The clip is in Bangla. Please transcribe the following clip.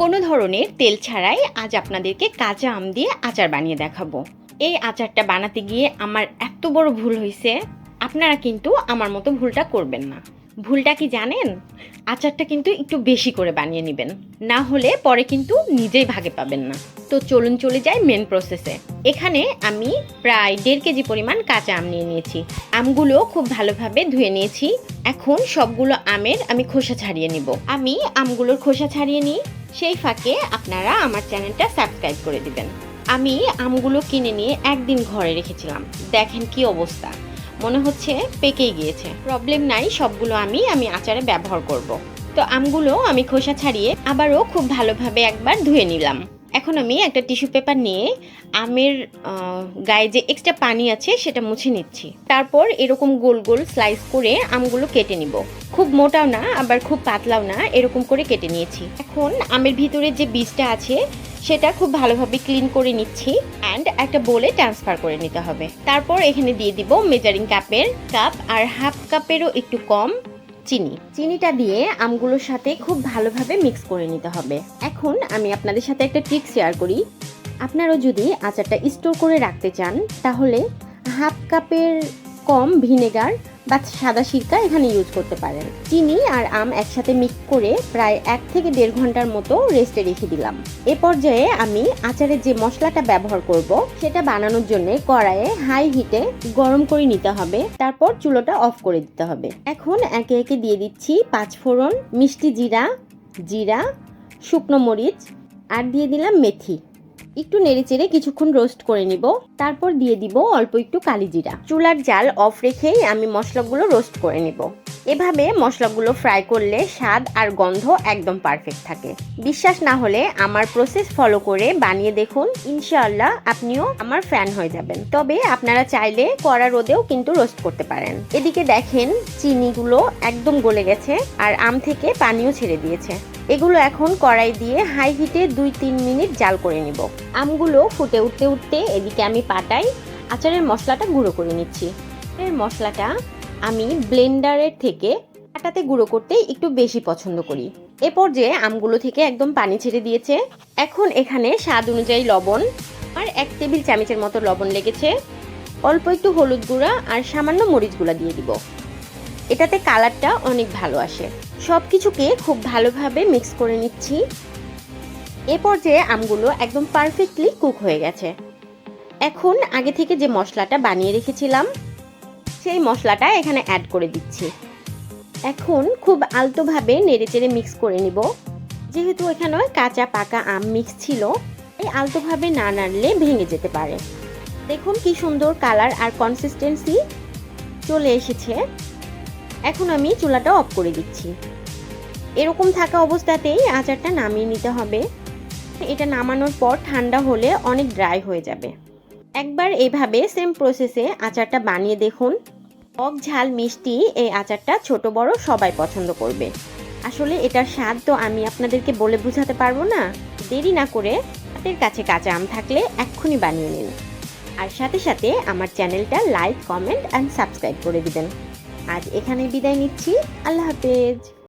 কোনো ধরনের তেল ছাড়াই আজ আপনাদেরকে কাঁচা আম দিয়ে আচার বানিয়ে দেখাবো। এই আচারটা বানাতে গিয়ে আমার এত বড় ভুল হয়েছে আপনারা কিন্তু আমার মতো ভুলটা করবেন না। ভুলটা কি জানেন? আচারটা কিন্তু একটু বেশি করে বানিয়ে নেবেন। না হলে পরে কিন্তু নিজেই ভাগে পাবেন না। তো চলুন চলে যাই মেন প্রসেসে এখানে আমি প্রায় দেড় কেজি পরিমাণ কাঁচা আম নিয়ে নিয়েছি। আমগুলো খুব ভালোভাবে ধুয়ে নিয়েছি। এখন সবগুলো আমের আমি খোসা ছাড়িয়ে নিব। আমি আমগুলোর খোসা ছাড়িয়ে নিই। সেই ফাঁকে আপনারা আমার চ্যানেলটা সাবস্ক্রাইব করে দিবেন। আমি আমগুলো কিনে নিয়ে একদিন ঘরে রেখেছিলাম। দেখেন কি অবস্থা। মনে হচ্ছে পেকেই গিয়েছে প্রবলেম নাই, সবগুলো আমি আমি আচারে ব্যবহার করব। তো আমগুলো আমি খোসা ছাড়িয়ে আবারও খুব ভালোভাবে একবার ধুয়ে নিলাম এখন আমি একটা টিস্যু পেপার নিয়ে আমের গায়ে যে এক্সট্রা পানি আছে সেটা মুছে নিচ্ছি। তারপর এরকম গোল গোল স্লাইস করে আমগুলো কেটে নিব। খুব মোটাও না, আবার খুব পাতলাও না, এরকম করে কেটে নিয়েছি। এখন আমের ভিতরে যে বীজটা আছে সেটা খুব ভালোভাবে ক্লিন করে নিচ্ছি অ্যান্ড একটা বোলে ট্রান্সফার করে নিতে হবে। তারপর এখানে দিয়ে দিব মেজারিং কাপের কাপ আর হাফ কাপেরও একটু কম। চিনি। চিনিটা দিয়ে আমগুলোর সাথে খুব ভালোভাবে মিক্স করে নিতে হবে। এখন আমি আপনাদের সাথে একটা ট্রিক শেয়ার করি। আপনারাও যদি আচারটা স্টোর করে রাখতে চান, তাহলে হাফ কাপের কম ভিনেগার বা সাদা সিরকা এখানে ইউজ করতে পারেন। চিনি আর আম একসাথে মিক্স করে প্রায় এক থেকে দেড় ঘণ্টার মতো রেস্টে রেখে দিলাম। এ পর্যায়ে আমি আচারের যে মশলাটা ব্যবহার করব, সেটা বানানোর জন্য কড়াইয়ে হাই হিটে গরম করে নিতে হবে। তারপর চুলোটা অফ করে দিতে হবে। এখন একে একে দিয়ে দিচ্ছি পাঁচ ফোড়ন, মিষ্টি জিরা জিরা, শুকনো মরিচ, আর দিয়ে দিলাম মেথি। একটু নেড়েচেড়ে কিছুক্ষণ রোস্ট করে নিব। তারপর দিয়ে দিব অল্প একটু কালি জিরা। চুলার জাল অফ রেখেই আমি মশলাগুলো রোস্ট করে নিব। এভাবে মশলাগুলো ফ্রাই করলে স্বাদ আর গন্ধ একদম পারফেক্ট থাকে। বিশ্বাস না হলে আমার প্রসেস ফলো করে বানিয়ে দেখুন। ইনশাআল্লাহ আপনিও আমার ফ্যান হয়ে যাবেন। তবে আপনারা চাইলে কড়া রোদেও কিন্তু রোস্ট করতে পারেন। এদিকে দেখেন, চিনিগুলো একদম গলে গেছে আর আম থেকে পানিও ছেড়ে দিয়েছে। এগুলো এখন কড়াই দিয়ে হাই হিটে দুই তিন মিনিট জাল করে নিব। আমগুলো ফুটে উঠতে উঠতে এদিকে আমি পাটাই আচারের মশলাটা গুঁড়ো করে নিচ্ছি। এর মশলাটা আমি ব্লেন্ডারের থেকে পাটাতে গুঁড়ো করতে একটু বেশি পছন্দ করি। এ পর্যায়ে আমগুলো থেকে একদম পানি ছেড়ে দিয়েছে। এখন এখানে স্বাদ অনুযায়ী লবণ আর এক টেবিল চামচের মতো লবণ লেগেছে। অল্প একটু হলুদ গুঁড়া আর সামান্য মরিচ গুঁড়া দিয়ে দিব। এটাতে কালারটা অনেক ভালো আসে। সব কিছুকে খুব ভালোভাবে মিক্স করে নিচ্ছি। এ পর্যায়ে আমগুলো একদম পারফেক্টলি কুক হয়ে গেছে। এখন আগে থেকে যে মশলাটা বানিয়ে রেখেছিলাম, সেই মশলাটা এখানে অ্যাড করে দিচ্ছি। এখন খুব আলতোভাবে নেড়েচেড়ে মিক্স করে নিব। যেহেতু এখানে কাঁচা পাকা আম মিক্স ছিল, এই আলতোভাবে না নাড়লে ভেঙে যেতে পারে। দেখুন কি সুন্দর কালার আর কনসিস্টেন্সি চলে এসেছে। এখন আমি চুলাটা অফ করে দিচ্ছি। এরকম থাকা অবস্থাতেই আচারটা নামিয়ে নিতে হবে। এটা নামানোর পর ঠান্ডা হলে অনেক ড্রাই হয়ে যাবে। একবার এইভাবে সেম প্রসেসে আচারটা বানিয়ে দেখুন। টক ঝাল মিষ্টি এই আচারটা ছোট বড় সবাই পছন্দ করবে। আসলে এটার স্বাদ তো আমি আপনাদেরকে বলে বোঝাতে পারব না। দেরি না করে হাতের কাছে কাঁচা আম থাকলে এক্ষুনি বানিয়ে নিন। আর সাথে সাথে আমার চ্যানেলটা লাইক কমেন্ট অ্যান্ড সাবস্ক্রাইব করে দিবেন। আজ এখানে বিদায় নিচ্ছি। আল্লাহ হাফেজ।